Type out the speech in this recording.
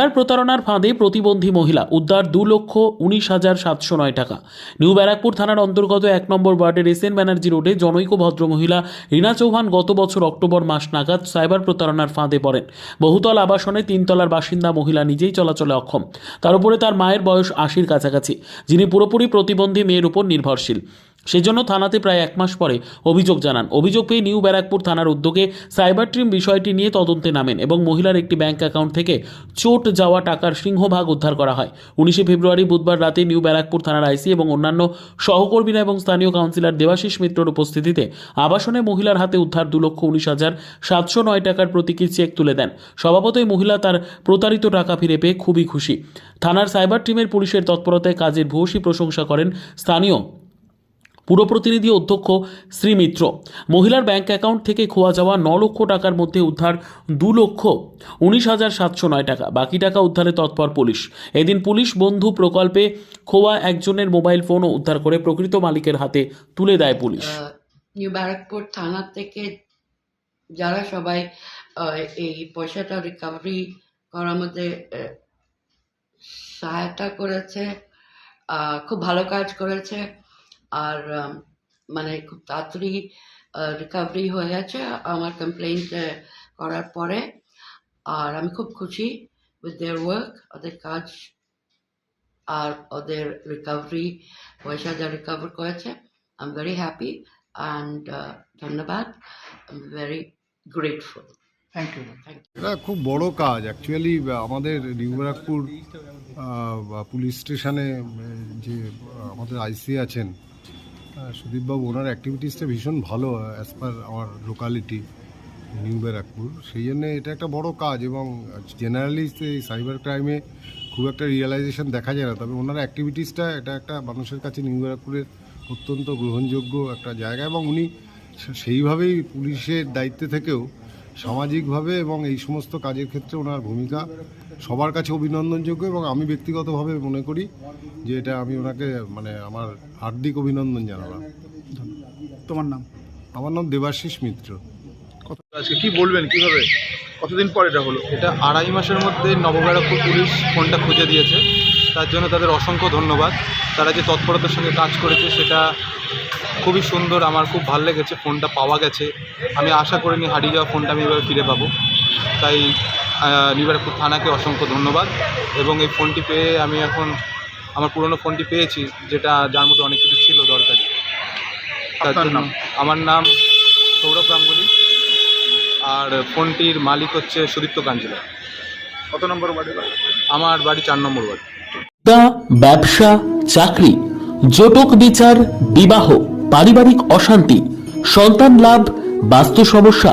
Cyber প্রতারণার ফাঁদে প্রতিবন্ধী মহিলা, উদ্ধার দু লক্ষ উনিশ হাজার সাতশো নয় টাকা। নিউ ব্যারাকপুর থানার অন্তর্গত এক নম্বর ওয়ার্ডের এস এন ব্যানার্জি রোডে জনৈক ভদ্রমহিলা রীনা চৌহান গত বছর অক্টোবর মাস নাগাদ সাইবার প্রতারণার ফাঁদে পড়েন। বহুতল আবাসনে তিনতলার বাসিন্দা মহিলা নিজেই চলাচলে অক্ষম। তার উপরে তার মায়ের বয়স আশির কাছাকাছি, যিনি পুরোপুরি প্রতিবন্ধী মেয়ের উপর নির্ভরশীল। সেজন্য থানাতে প্রায় এক মাস পরে অভিযোগ জানান। অভিযোগ পেয়ে নিউ ব্যারাকপুর থানার উদ্যোগে সাইবার ট্রিম বিষয়টি নিয়ে তদন্তে নামেন এবং মহিলার একটি ব্যাংক অ্যাকাউন্ট থেকে চোট যাওয়া টাকার সিংহভাগ উদ্ধার করা হয়। উনিশে ফেব্রুয়ারি বুধবার রাতে নিউ ব্যারাকপুর থানার আইসি এবং অন্যান্য সহকর্মীরা এবং স্থানীয় কাউন্সিলর দেবাশিস মিত্রর উপস্থিতিতে আবাসনে মহিলার হাতে উদ্ধার দু লক্ষ উনিশ হাজার সাতশো নয় টাকার প্রতীকী চেক তুলে দেন। স্বভাবতই মহিলা তার প্রতারিত টাকা ফিরে পেয়ে খুবই খুশি। থানার সাইবার টিমের পুলিশের তৎপরতায় কাজের ভূয়সী প্রশংসা করেন স্থানীয় পুর প্রতিনিধি অধ্যক্ষ শ্রী মিত্র। মহিলার ব্যাংক অ্যাকাউন্ট থেকে খোয়া যাওয়া ন লক্ষ টাকার মধ্যে উদ্ধার দু লক্ষ উনিশ হাজার সাতশো নয় টাকা। বাকি টাকা উদ্ধারে তৎপর পুলিশ। এদিন পুলিশ বন্ধু প্রকল্পে খোয়া একজনের মোবাইল ফোনও উদ্ধার করে প্রকৃত মালিকের হাতে তুলে দেয় পুলিশ। নিউ ব্যারাকপুর থানা থেকে যারা সবাই এই পয়সাটা রিকভারি করার মধ্যে সহায়তা করেছে খুব ভালো কাজ করেছে। আর মানে খুব তাড়াতাড়ি রিকভারি হয়ে গেছে আমার কমপ্লেন করার পরে। আর আমি খুব খুশি উইথ দেয়ার ওয়ার্ক ওদের কাজ আর ওদের রিকভারি পয়সা যা রিকভার করেছে I am very happy and ধন্যবাদ। I am very grateful thank you এটা খুব বড় কাজ। অ্যাকচুয়ালি আমাদের নিউ ব্যারাকপুর পুলিশ স্টেশনে যে আমাদের আইসি আছেন সুদীপবাবু, ওনার অ্যাক্টিভিটিসটা ভীষণ ভালো অ্যাজ পার আমার লোকালিটি নিউ ব্যারাকপুর সেই জন্য এটা একটা বড় কাজ এবং জেনারেলি এই সাইবার ক্রাইমে খুব একটা রিয়েলাইজেশন দেখা যায় না। তবে ওনার অ্যাক্টিভিটিসটা এটা একটা মানুষের কাছে নিউ ব্যারাকপুরের অত্যন্ত গ্রহণযোগ্য একটা জায়গা এবং উনি সেইভাবেই পুলিশের দায়িত্বে থেকেও সামাজিকভাবে এবং এই সমস্ত কাজের ক্ষেত্রে ওনার ভূমিকা সবার কাছে অভিনন্দনযোগ্য এবং আমি ব্যক্তিগতভাবে মনে করি যে এটা আমি ওনাকে মানে আমার হার্দিক অভিনন্দন জানালাম। তোমার নাম? আমার নাম দেবাশিস মিত্র। আজকে কি বলবেন কীভাবে? কতদিন পর এটা হলো? এটা আড়াই মাসের মধ্যে নবব্যারাকপুর পুলিশ ফোনটা খুঁজে দিয়েছে। তার জন্য তাদের অসংখ্য ধন্যবাদ। তারা যে তৎপরতার সঙ্গে কাজ করেছে সেটা খুবই সুন্দর। আমার খুব ভালো লেগেছে ফোনটা পাওয়া গেছে। আমি আশা করিনি হারিয়ে যাওয়া ফোনটা আমি এভাবে ফিরে পাবো। তাই আহ, নিবারপুর থানাকে অসংখ্য ধন্যবাদ। এবং এই ফোনটি পেয়ে আমি এখন আমার পুরনো ফোনটি পেয়েছি যেটা যার মধ্যে অনেক কিছু ছিল দরকারি। তার জন্য নাম? আমার নাম সৌরভ গাঙ্গুলি আর ফোনটির মালিক হচ্ছে সুদীপ্ত কাঞ্জিলা কত নম্বর বাড়ি? আমার বাড়ি চার নম্বর ওয়ার্ড। তা ব্যবসা চাকরি জটক বিচার বিবাহ পারিবারিক অশান্তি সন্তান লাভ বাস্তু সমস্যা